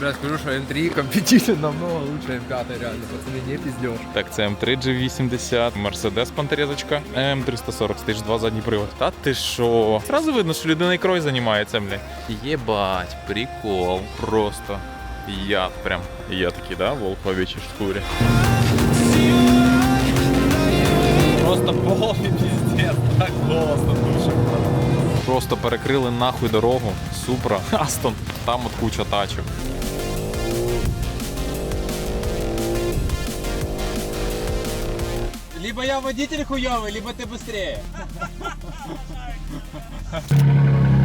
Бля, скажу, что М3 компетитивен намного лучше М5, реально, пацаны, не пиздешь. Так, це М3 G80, Мерседес Пантерезочка, М340, стиж 2 задній привод. Та ти що? Зразу видно, що людина ікрою займається, бля. Єбать, прикол. Просто яд прям. Я такий, да, волк в овечій шкурі. Просто повний піздець, так голосно дуже. Просто перекрили нахуй дорогу. Супра. Астон. Там от куча тачок. Либо я водитель хуёвый, либо ты быстрее.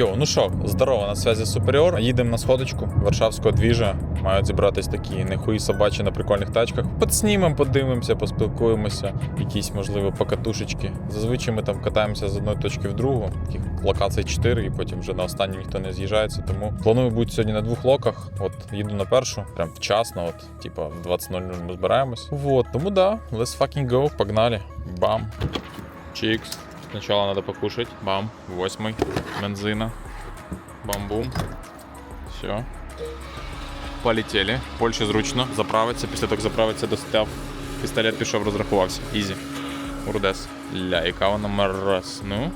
Йо, ну що, здорово, на связі Суперіор. Їдемо на сходочку Варшавського двіжа. Мають зібратись такі нехуї собачі на прикольних тачках. Подснімемо, подивимося, поспілкуємося, якісь, можливо, покатушечки. Зазвичай ми там катаємося з одної точки в другу, таких локацій 4, і потім вже на останню ніхто не з'їжджається. Тому планую бути сьогодні на двох локах. От їду на першу, прям вчасно, от, типа в 20.00 ми збираємось. Вот, тому да, let's fucking go, погнали. Бам. Чикс. Сначала надо покушать. Бам. Восьмий. Бензина. Бам-бум. Все. Полетели. Польщі зручно. Заправиться. Після того, як заправиться, достав. Пістолет пішов, розрахувався. Ізі. Урдес. Ля, яка вона мороз. Ну.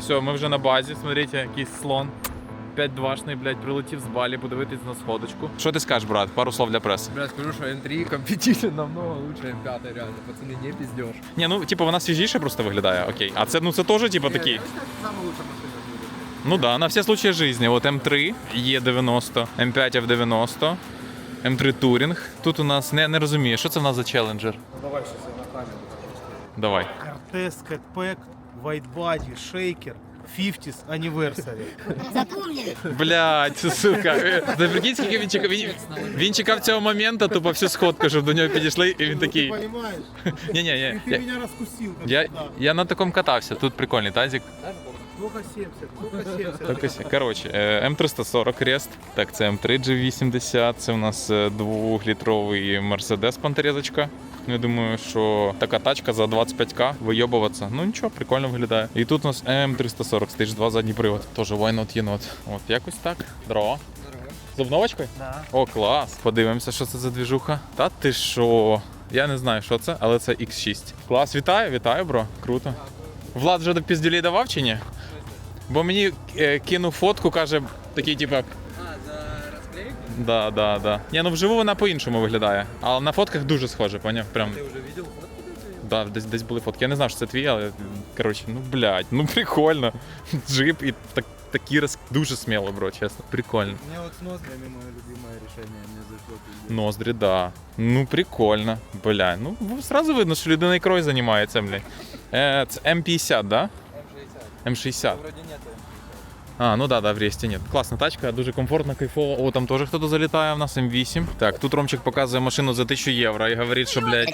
Все, ми вже на базі. Смотрите, якийсь слон. 5-2-шний, блядь, прилетів з балі подивитись на сходочку. Що ти скажеш, брат? Пару слов для преси. Бля, скажу, что М3 компетитивен намного лучше М5, реально, пацаны, не пиздешь. Ні, ну, типу, вона свіжіше просто виглядає, окей. А це, ну, це теж, типу, такий. Самая лучшая машина в мире. Ну да, на всі случаї життя. От М3, Е90, М5 F90, М3 Touring. Тут у нас не, не розумію, що це в нас за челенджер. Давай сейчас я на камеру. Давай. Кортес, Кэтпэк, Вайтбади, Шейкер, 50s Anniversary. Блять, сука. Да прикинь, скільки він чекав. Він, він чекав цього моменту, тупо всю сходку, щоб до нього підійшли, і він такий. Понимаешь? Ні, ні, Ты, ні. ты Я, меня раскусил. как я, всегда. я на такому катався. Тут прикольний тазик. Сколько 70, сколько 70. Так ось. Коротше, е, М340 Рест. Так, це М3 G80. Це у нас е, двохлітровий Мерседес Пантерезочка. Я думаю, що така тачка за 25к вийобуватися. Ну нічого, прикольно виглядає. І тут у нас М340, стиж 2 задній привод. Тоже why not єнот. От якось так. Здорово. З обновочкою? Да. О, клас. Подивимося, що це за двіжуха. Та ти що? Я не знаю, що це, але це X6. Клас, вітаю, вітаю, бро. Круто. Влад вже до піздюлей давав чи ні? Бо мені е, кинув фотку, каже, такий, типа. Да, да, да. Ні, ну вживу вона по-іншому виглядає. Але на фотках дуже схоже, поняв? Прям. Ты уже видел фотки? Да, десь, десь були фотки. Я не знав, що це твій, але коротше, ну блядь, ну прикольно. Джип і так, такі роз... дуже сміло, бро, чесно. Прикольно. Мне вот с ноздрями мое любимое решение, мне зашло пиздец. Ноздрі, да. Ну, прикольно. Бля, ну сразу видно, що людина ікрою займається, бля. Е, це М50, да? М60. М60. Вроде нет. А, ну да, да, в Ресті нет. Класна тачка, дуже комфортно, кайфово. О, там теж хтось залітає, в нас М8. Так, тут Ромчик показує машину за 1000 євро і говорить, що, блядь,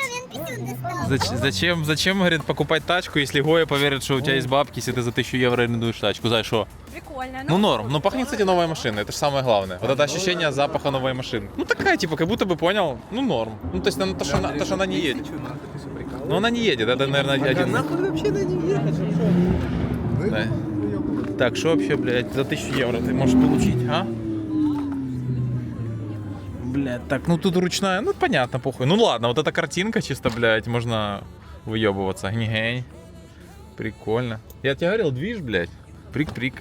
зач- зачем, зачем, говорит, покупать тачку, если Гоя поверит, что у тебя есть бабки, если ты за 1000 евро арендуешь тачку, за что? Прикольно. Ну норм, ну пахнет, кстати, новой машиной, это же самое главное. Вот это ощущение запаха новой машины. Ну такая, типа, как будто бы понял, ну норм. Ну то есть, ну, то, что она, то, что она не едет. Ты что, нахуй, ты что, прикалываешься? Ну она не едет, это, наверное, Да один... нахуй вообще на не ехать, что? Да. Так, что вообще, блядь, за 1000 евро ты можешь получить, а? Блядь, так, ну тут ручная, ну понятно, похуй. Ну ладно, вот эта картинка чисто, блядь, можно выебываться. Гень. Прикольно. Я тебе говорил, движ, блядь. Прик-прик.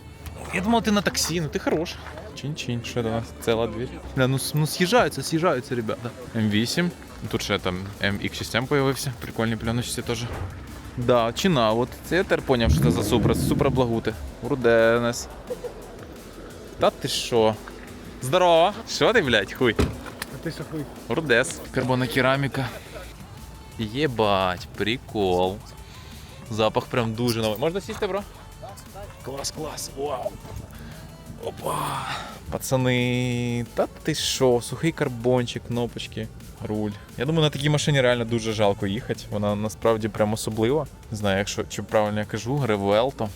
Я думал, ты на такси, ну ты хорош. Чин-чин, что это у нас? Целая дверь. Бля, ну, с- ну съезжаются, съезжаются, ребята. М8. Тут ще там MX6M появився. Прикольні пленочці теж. Да, чина, от це я тепер поняв, що це за супра, супра благути. Руденес. Та ти що? Здорово! Що ти, блядь, хуй? А ты что, хуй? Рудес. Карбонокераміка. Єбать, прикол. Запах прям дуже новий. Можна сісти, бро? Клас, клас. Вау. Опа. Пацани, та ти що, сухий карбончик, кнопочки, руль. Я думаю, на такій машині реально дуже жалко їхати. Вона насправді прям особлива. Не знаю, якщо чи правильно я кажу, Ревелто.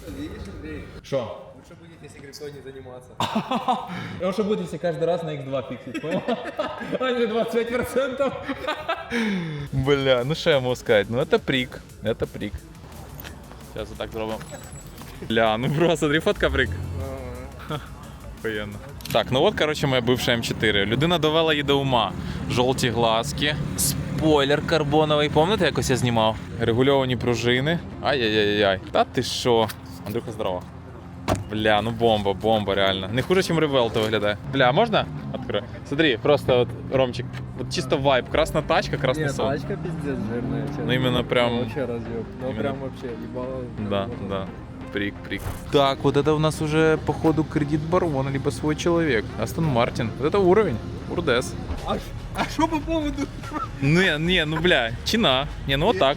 Що? Лучше будет, если грифтой не заниматься. А что будет, если каждый раз на X2 фиксить, понял? А не 25%. Бля, ну что я могу сказать? Ну это прик, это прик. Зараз так зробимо. Бля, ну просто смотри, фотка прик. Охуєнно. Так, ну от, коротше, моя бивша М4. Людина довела її до ума. Жовті глазки, спойлер карбоновий. Пам'ятаєте, якось я знімав? Регульовані пружини. Ай-яй-яй-яй. Та ти що? Андрюха, здорово. Бля, ну бомба, бомба, реально. Не хуже, ніж Ревелто виглядає. Бля, можна? Открою. Смотри, просто от, Ромчик, вот чисто вайб. Красна тачка, красний сон. тачка пиздец жирная. Ну, именно прям- Вообще разъеб. Ну именно- прям вообще ебало. Да, да. Прик, прик. Так, вот это у нас уже, походу, кредит барона, либо свой человек. Астон Мартин. Вот это уровень. Урдес. А, а что по поводу? Не, не, ну бля, чина. Не, ну отак.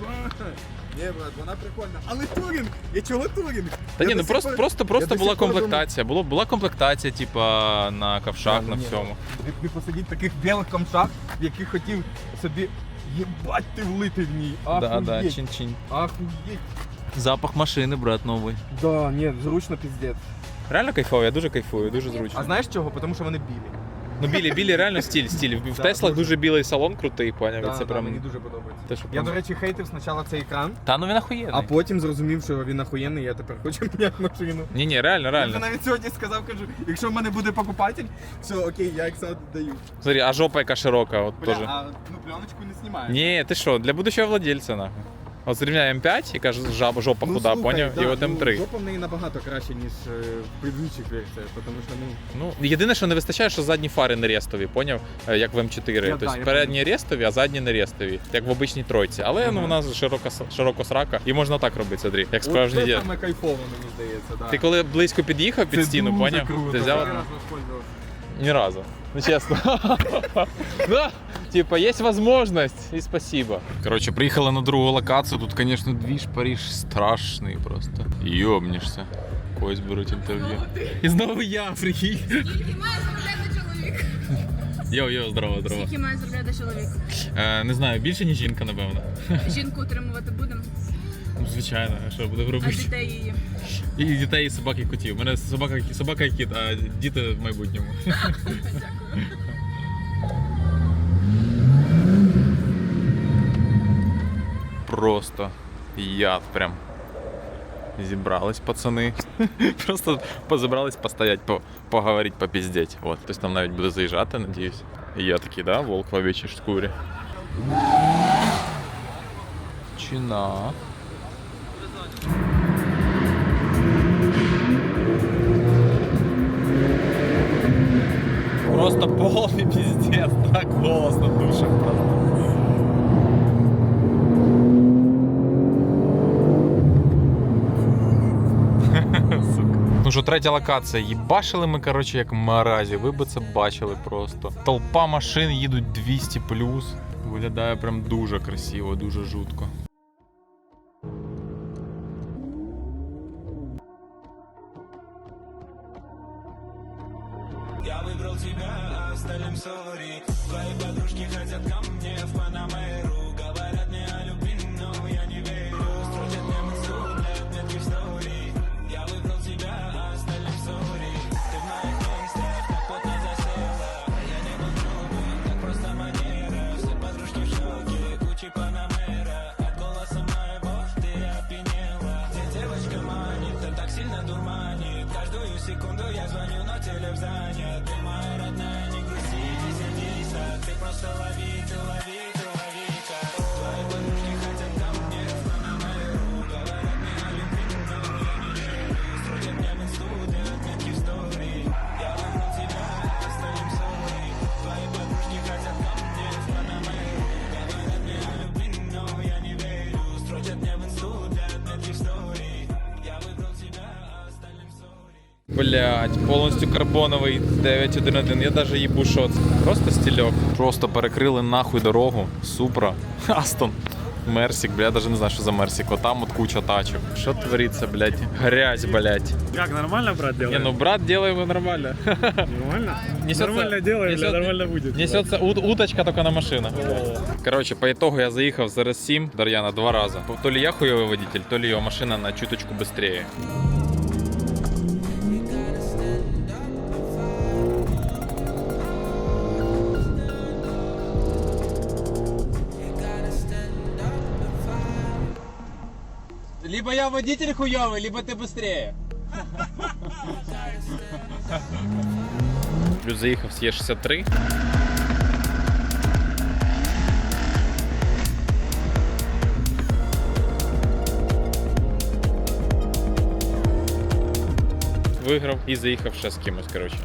Ні, брат, вона прикольна. Але турінг! І чого турінг? Та ні, ну просто, просто, просто була комплектація. Було, була комплектація, типа, на ковшах, Да, на ні. всьому. Ти, посидіть в таких білих камшах, в яких хотів собі їбать ти влити в ній. Да, да, Ахуєть. чин-чин. Ахуєть. Запах машини, брат, новий. Да, ні, зручно пиздец. Реально кайфово, я дуже кайфую, дуже зручно. А знаєш чого? Тому що вони білі. Ну білі, білі, реально стиль, стиль. В Да, Теслах дуже. білий салон крутий, поняв. Да, це да, прям. мені дуже подобається. Те, що Я, прям- до речі, хейтив спочатку цей екран, Та ну він охуєнний. а потім зрозумів, що він охуєнний, я тепер хочу міняти машину. Ні, ні, реально, Я реально. вже навіть сьогодні сказав, кажу, якщо в мене буде покупатель, все, окей, я ікса даю. Смотри, а жопа яка широка, от Бля, теж. а ну пленочку не знімаю. Ні, ти що, для будущого владельця, нахуй. От зрівняй М5 і каже, жаба, жопа Ну, худа, поняв? да, і от ну, М3. Жопа в неї набагато краще, ніж е, в предыдущих версіях, тому що, ну, Ну, єдине, що не вистачає, що задні фари не рестові, поняв? Е, Як в М4. Я- тобто да, я передні рестові, а задні не рестові, як в обичній тройці. Але ну, у нас широка, широко срака, і можна так робити, смотри, як справжній От це саме кайфово, мені здається, да. Ти коли близько під'їхав під Це стіну, дуже поняв? круто, Ти взяв да. одну? Раз воспользувався. Ні разу. Ну чесно. Да, Типа, є можливість і спасибо. Коротше, приїхали на другу локацію. Тут, звісно, двіж Париж страшний просто. Йобнішся. Когось беруть інтерв'ю. І знову я, прикинь. Скільки має заробляти чоловік? Йо, йо, здорово, здорово. Скільки має заробляти чоловік? Е, не знаю, більше, ніж жінка, напевно. Жінку утримувати будемо, Ну, Звичайно, а що буде а дітей її. І дітей, і собак, і котів. У мене собака, собака і кіт, а діти в майбутньому. Просто яд прям. Зібрались пацани. Просто позабрались постоять, по, поговорить, попіздеть. От. Хтось там навіть буде заїжджати, надіюсь. І я такий, да, волк в овечій шкурі. Чина. Просто полный пиздец, так голосно душим просто. Ну що, третя локація. Їбашили ми, коротше, як маразі. Ви би це бачили просто. Толпа машин їдуть 200 Виглядає прям дуже красиво, дуже жутко. Тебя, а остальным сори. Твои подружки хотят ко мне в Панамеру Блять, повністю карбоновий 911. Я даже їбу що це. Просто стільок. Просто перекрили нахуй дорогу. Супра. Астон. Мерсик, бля, я даже не знаю, що за Мерсик. Отам от куча тачок. Що твориться, блядь? Грязь, блядь. Как, нормально, брат, Не, ну брат, делаем нормально. Нормально? Несется- Нормально делаем, несет- нормально будет. Несется ут- уточка только на машинах. Короче, по итогу я заїхав за RS7 Дар'яна два рази. То ли я хуйовий водитель, то ли його машина на чуточку быстрее. Либо я водитель хуёвый, либо ты быстрее. Плюс заїхав з Є63. Виграв і заїхав ще з кимось, коротше.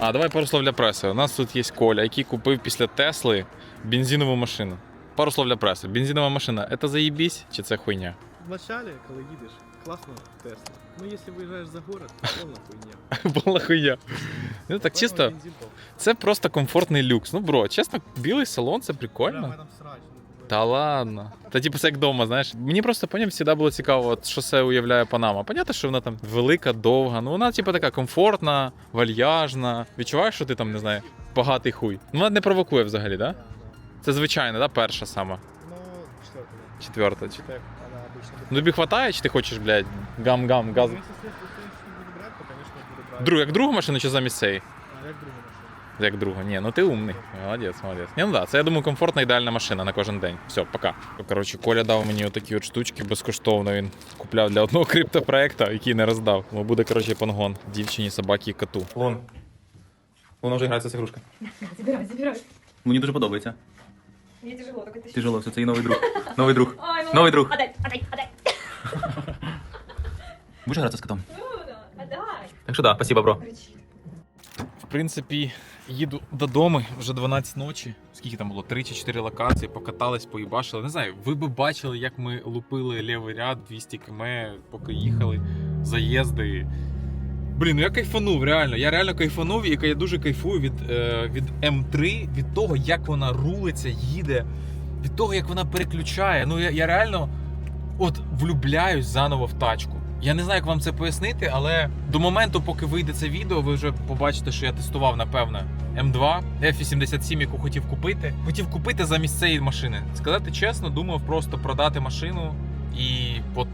А, давай пару слов для преси. У нас тут є Коля, який купив після Тесли бензинову машину. Пару слов для преси. Бензинова машина це заїбісь чи це хуйня? Вначале, коли їдеш, класно Тесла. Ну, якщо виїжджаєш за город, то повна хуйня. Була хуйня. Ну так чисто, це просто комфортний люкс. Ну, бро, чесно, білий салон це прикольно. мене там срач. ну, Та ладно. Та типу це як вдома, знаєш. Мені просто поняв, завжди було цікаво, от, що це уявляє Панама. Понятно, що вона там велика, довга, ну вона, типу, така комфортна, вальяжна. Відчуваєш, що ти там, не знаю, багатий хуй. Ну, вона не провокує взагалі, да? Да, да. Це звичайно, да, перша сама. Ну, четвертый, да. Четверта. Четвертый, она обычно. Ну тобі хватає, чи ти хочеш, блядь, гам-гам, газ. Ну, если следующий буду брать, то, конечно, буду брать. Друг, як другу машину чи замість цієї? А, як другу машину. Як другу. Ні, ну ти умний. Молодець, молодець. Ні, ну да, це я думаю, комфортна ідеальна машина на кожен день. Все, пока. Коротше, Коля дав мені отакі от штучки безкоштовно. Він купляв для одного криптопроекта, який не роздав. Тому буде, коротше, пангон дівчині, собаці і коту. Лун. Вона вже грається з ігрушка. Забирай, забирай. Мені дуже подобається. Мені тяжело, тільки ти Тяжело, все, це і новий друг. Новий друг. Ой, ну, Новий друг. Отдай, отдай, отдай. Будеш гратися з котом? Ну, да, отдай. Так що да, спасибо, бро. В принципі, їду додому вже 12 ночі. Скільки там було? 3 чи 4 локації, покатались, поїбашили. Не знаю, ви би бачили, як ми лупили лівий ряд 200 км, поки їхали, заїзди. Блін, ну я кайфанув, реально. Я реально кайфанув, і я дуже кайфую від, е, від М3, від того, як вона рулиться, їде, від того, як вона переключає. Ну я, я реально от влюбляюсь заново в тачку. Я не знаю, як вам це пояснити, але до моменту, поки вийде це відео, ви вже побачите, що я тестував, напевно, М2, F87, яку хотів купити. Хотів купити замість цієї машини. Сказати чесно, думав просто продати машину і от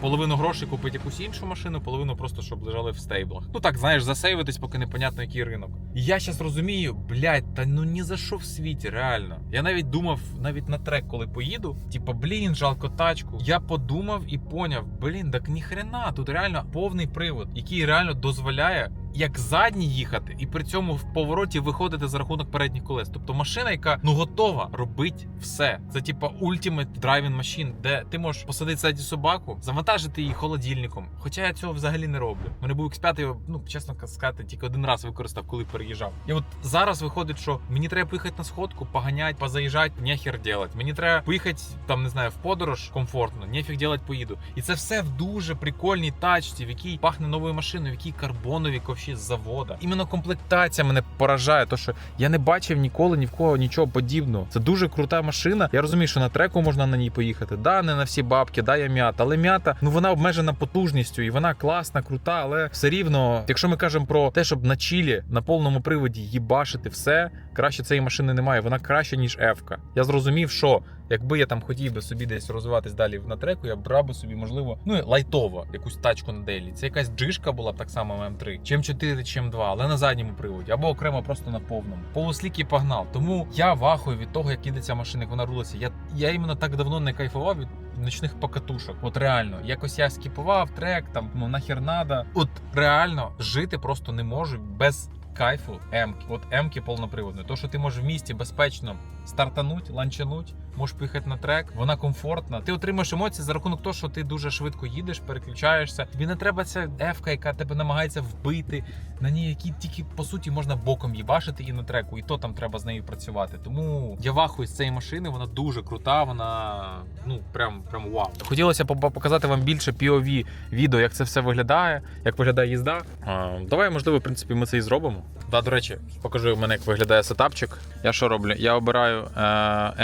половину грошей купити якусь іншу машину, половину просто щоб лежали в стейблах. Ну так, знаєш, засейвитись, поки непонятно, який ринок. Я зараз розумію, блядь, та ну ні за що в світі, реально. Я навіть думав, навіть на трек, коли поїду, типа, блін, жалко тачку. Я подумав і поняв, блін, так ніхрена, тут реально повний привод, який реально дозволяє. Як задні їхати, і при цьому в повороті виходити за рахунок передніх колес. Тобто машина, яка ну готова робити все. Це типа ultimate driving machine, де ти можеш посадити ззаді собаку, завантажити її холодильником. Хоча я цього взагалі не роблю. Мене був X5, ну чесно сказати, тільки один раз використав, коли переїжджав. І от зараз виходить, що мені треба поїхати на сходку, поганять, позаїжджати, нехер делать. Мені треба поїхати там, не знаю, в подорож комфортно, нефіг делать, поїду. І це все в дуже прикольній тачці, в якій пахне новою машиною, в якій карбонові ковші з завода. Іменно комплектація мене поражає, то що я не бачив ніколи ні в кого нічого подібного. Це дуже крута машина. Я розумію, що на треку можна на ній поїхати. Да, не на всі бабки, да, я м'ята, але м'ята, ну вона обмежена потужністю і вона класна, крута, але все рівно, якщо ми кажемо про те, щоб на чілі на повному приводі їбашити все, краще цієї машини немає. Вона краще ніж F-ка. Я зрозумів, що якби я там хотів би собі десь розвиватись далі на треку, я брав би собі, можливо, ну лайтово якусь тачку на дейлі. Це якась джишка була б так само М3, чи М4, чи М2, але на задньому приводі, або окремо просто на повному. Полуслік і погнав. Тому я вахую від того, як їде ця машина, як вона рулиться. Я, я іменно так давно не кайфував від нічних покатушок. От реально, якось я скіпував трек, там ну нахер надо. От реально жити просто не можу без. Кайфу М-ки. От М-ки повноприводної. То, що ти можеш в місті безпечно стартануть, ланчануть, можеш поїхати на трек, вона комфортна. Ти отримаєш емоції за рахунок того, що ти дуже швидко їдеш, переключаєшся. Тобі не треба ця F-ка, яка тебе намагається вбити. На ній які тільки по суті можна боком їбашити і на треку, і то там треба з нею працювати. Тому я вахую з цієї машини, вона дуже крута, вона ну прям прям вау. Хотілося показати вам більше POV відео, як це все виглядає, як виглядає їзда. А, давай, можливо, в принципі, ми це і зробимо. Да, до речі, покажу мене, як виглядає сетапчик. Я що роблю? Я обираю е,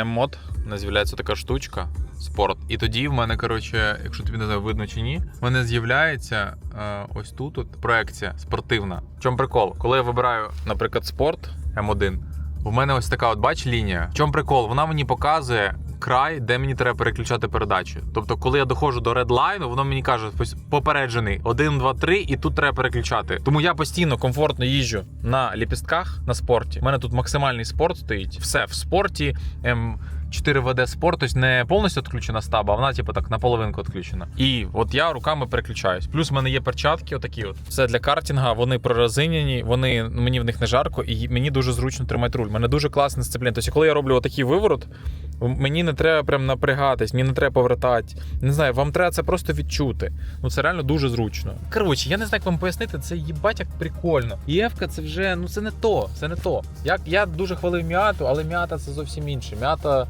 M-мод, у нас з'являється така штучка. Спорт. І тоді в мене, коротше, якщо тобі не знаю, видно чи ні, в мене з'являється е, ось тут от проекція спортивна. В чому прикол? Коли я вибираю, наприклад, спорт М1, в мене ось така от бач лінія. В чому прикол? Вона мені показує край, де мені треба переключати передачу. Тобто, коли я доходжу до редлайну, воно мені каже попереджений 1, 2, 3, і тут треба переключати. Тому я постійно комфортно їжджу на ліпістках на спорті. У мене тут максимальний спорт стоїть. Все в спорті. Ем, 4 ВД спорт, тобто не повністю відключена стаба, а вона, типу, так наполовинку відключена. І от я руками переключаюсь. Плюс в мене є перчатки, отакі от. Це для картінга, вони прорезинені, вони мені в них не жарко, і мені дуже зручно тримати руль. У мене дуже класний дисциплін. Тобто, коли я роблю отакий виворот, мені не треба прям напрягатись, мені не треба повертати. Не знаю, вам треба це просто відчути. Ну це реально дуже зручно. Коротше, я не знаю, як вам пояснити, це їбать як прикольно. Ефка це вже ну це не то. Це не то. Як я дуже хвалив м'яту, але м'ята це зовсім інше. М'ята.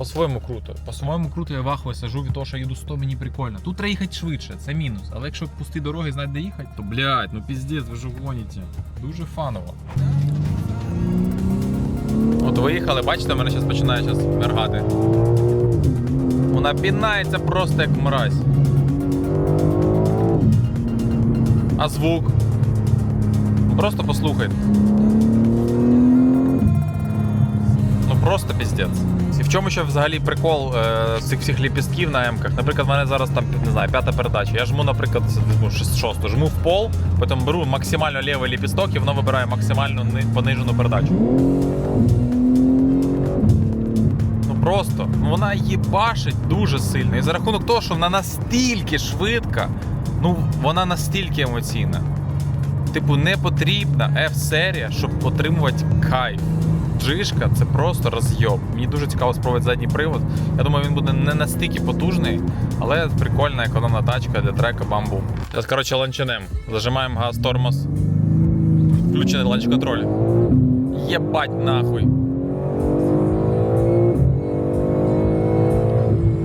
По-своєму круто. По-своєму круто я вахую сажу від того, що їду 100, мені прикольно. Тут треба їхати швидше, це мінус. Але якщо пусті дороги знати, де їхати, то блядь, ну піздець, ви ж гоніте. Дуже фаново. От виїхали, бачите, мене зараз починає зараз мергати. Вона пінається просто як мразь. А звук? Просто послухайте. Ну просто піздець. І в чому ще взагалі прикол е, цих всіх ліпістків на емках? Наприклад, в мене зараз там не знаю, п'ята передача. Я жму, наприклад, візьму шосту, жму в пол, потім беру максимально лівий ліпісток і воно вибирає максимально понижену передачу. Ну просто ну, вона їбашить дуже сильно. І за рахунок того, що вона настільки швидка, ну вона настільки емоційна. Типу, не потрібна F-серія, щоб отримувати кайф. Джишка це просто розйоб. Мені дуже цікаво спробувати задній привод. Я думаю, він буде не настільки потужний, але прикольна економна тачка для трека бамбу. Зараз, коротше, ланчанем. Зажимаємо газ, тормоз. Включений ланч контроль. Єбать нахуй.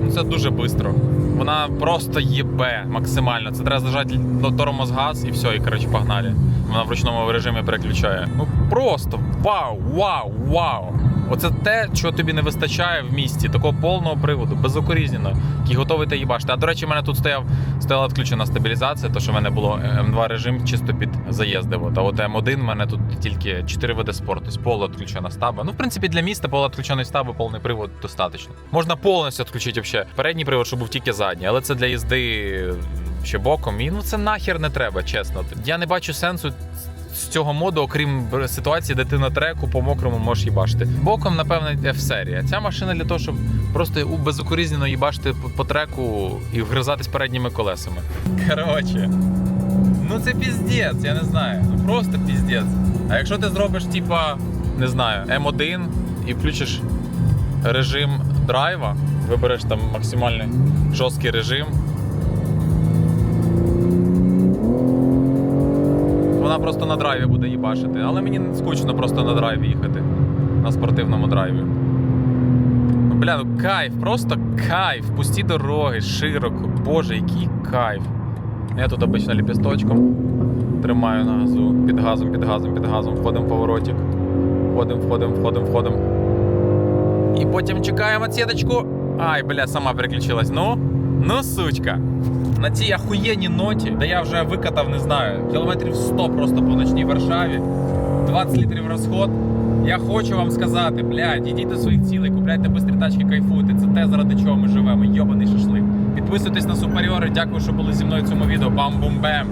Ну, Це дуже швидко. Вона просто їбе максимально. Це треба зажати до тормоз газ і все, і коротше погнали. Вона в ручному режимі переключає. Ну просто вау, вау, вау. Оце те, чого тобі не вистачає в місті, такого повного приводу, безукорізненно, який готовий та їбашити. А до речі, в мене тут стояв стояла відключена стабілізація, то що в мене було М2 режим чисто під заїзди. От. А от М1 в мене тут тільки 4 види спорту, тобто поло відключена стаба. Ну, в принципі, для міста поло відключеної стаби, повний привод достатньо. Можна повністю відключити взагалі передній привод, щоб був тільки задній, але це для їзди ще боком. І ну це нахер не треба, чесно. Я не бачу сенсу. З цього моду, окрім ситуації, де ти на треку по мокрому можеш їбашити. Боком, напевно, F-серія. Ця машина для того, щоб просто безукоризненно їбашити по треку і вгризатись передніми колесами. Коротше, ну це піздець, я не знаю. Ну просто піздець. А якщо ти зробиш, типа, не знаю, М1 і включиш режим драйва, вибереш там максимальний жорсткий режим. Просто на драйві буде їбашити. Але мені скучно просто на драйві їхати. На спортивному драйві. Ну, бля, ну кайф, просто кайф. Пусті дороги, широко. Боже, який кайф. Я тут обично ліпісточком тримаю на газу. Під газом, під газом, під газом. Входимо в поворотик. Входимо, входимо, входимо, входимо. І потім чекаємо сіточку. Ай, бля, сама переключилась. Ну, ну, сучка. На цій ахуєнній ноті, де я вже викатав, не знаю, кілометрів 100 просто по ночній Варшаві, 20 літрів розход. Я хочу вам сказати, блядь, ідіть до своїх цілей, купляйте бистрі тачки, кайфуйте. Це те, заради чого ми живемо. Йобаний шашлик. Підписуйтесь на суперіори. Дякую, що були зі мною в цьому відео. Бам-бум-бем.